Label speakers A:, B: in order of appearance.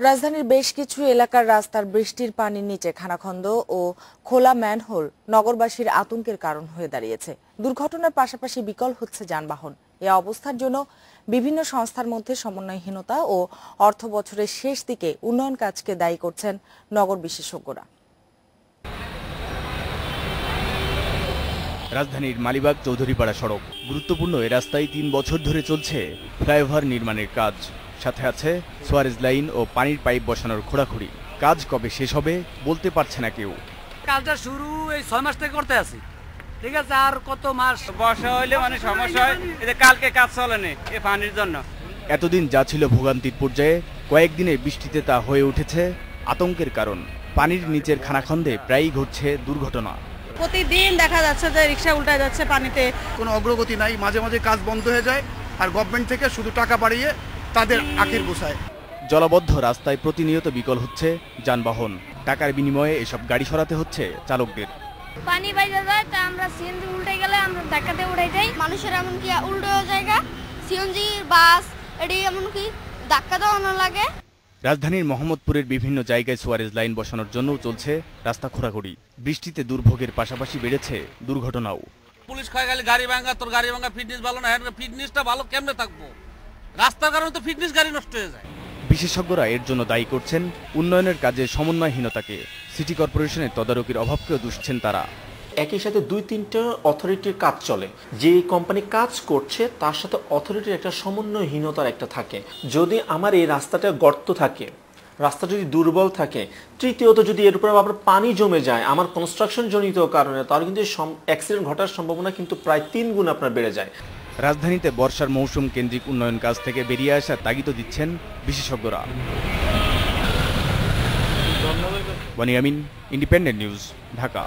A: রাজধানীর বেশ কিছু এলাকার রাস্তার বৃষ্টির পানির নিচে খানাখন্দ ও খোলা ম্যানহোল নগরবাসীর আতঙ্কের কারণ হয়ে দাঁড়িয়েছে। দুর্ঘটনার পাশাপাশি বিকল হচ্ছে যানবাহন। এ অবস্থার জন্য বিভিন্ন সংস্থার মধ্যে সমন্বয়হীনতা ও অর্থ বছরের শেষ দিকে উন্নয়ন কাজকে দায়ী করছেন নগর বিশেষজ্ঞরা।
B: রাজধানীর মালিবাগ চৌধুরীপাড়া সড়ক। গুরুত্বপূর্ণ এ রাস্তায় তিন বছর ধরে চলছে ফ্লাইওভার নির্মাণের কাজ। সাথে আছে সোয়ারেজ লাইন ও পানির পাইপ বসানোর খোঁড়াখুড়ি। কাজ কবে শেষ হবে বলতে পারছে না কেউ।
C: কাজটা শুরু এই ছয় মাস থেকে করতে আছি। ঠিক আছে আর কত মাস?
D: বর্ষা হইলে মানে সমস্যা হয় এই যে কালকে কাজ চলে চলেনি এই পানির জন্য।
B: এতদিন যা ছিল ভোগান্তির পর্যায়ে কয়েকদিনে বৃষ্টিতে তা হয়ে উঠেছে আতঙ্কের কারণ। পানির নিচের খানাখন্দে প্রায়ই ঘটছে দুর্ঘটনা।
E: প্রতিদিন দেখা যাচ্ছে যে রিক্সা উল্টায় যাচ্ছে পানিতে।
F: কোনো অগ্রগতি নাই মাঝে মাঝে কাজ বন্ধ হয়ে যায় আর গভর্নমেন্ট থেকে শুধু টাকা বাড়িয়ে তাদের আখির গোছায়
B: জলাবদ্ধ রাস্তায় প্রতিনিয়ত বিকল হচ্ছে যানবাহন। টাকার বিনিময়ে এসব গাড়ি সরাতে হচ্ছে চালকদের।
G: পানি বাইরে যায় তা আমরা সিএনজি উল্টে গেলে আমরা ধাক্কাতে উঠে যাই। মানুষের এমনকি উল্টো জায়গা সিএনজি বাস এটি এমনকি ধাক্কা দেওয়ানো লাগে।
B: রাজধানীর মোহাম্মদপুরের বিভিন্ন জায়গায় সোয়ারেজ লাইন বসানোর জন্যও চলছে রাস্তা খোঁড়াখুড়ি। বৃষ্টিতে দুর্ভোগের পাশাপাশি বেড়েছে দুর্ঘটনাও।
C: পুলিশ কয় গেলে গাড়ি ভাঙা তোর গাড়ি ভাঙা ফিটনেস ভালো না ফিটনেসটা ভালো কেমনে থাকব? রাস্তার কারণে তো ফিটনেস গাড়ি নষ্ট হয়ে যায়।
B: বিশেষজ্ঞরা এর জন্য দায়ী করছেন উন্নয়নের কাজে সমন্বয়হীনতাকে। সিটি কর্পোরেশনের তদারকির অভাবকেও দুষছেন তারা।
H: একই সাথে দুই তিনটা অথরিটির কাজ চলে। যে কোম্পানি কাজ করছে তার সাথে অথরিটির একটা সমন্বয়হীনতার একটা থাকে। যদি আমার এই রাস্তাটা গর্ত থাকে রাস্তা যদি দুর্বল থাকে তৃতীয়ত যদি এর উপরে আবার পানি জমে যায় আমার কনস্ট্রাকশন জনিত কারণে তাহলে কিন্তু অ্যাক্সিডেন্ট ঘটার সম্ভাবনা কিন্তু প্রায় তিন গুণ আপনার বেড়ে যায়।
B: রাজধানীতে বর্ষার মৌসুম কেন্দ্রিক উন্নয়ন কাজ থেকে বেরিয়ে আসার তাগিদ দিচ্ছেন বিশেষজ্ঞরা। Boniamin independent news Dhaka.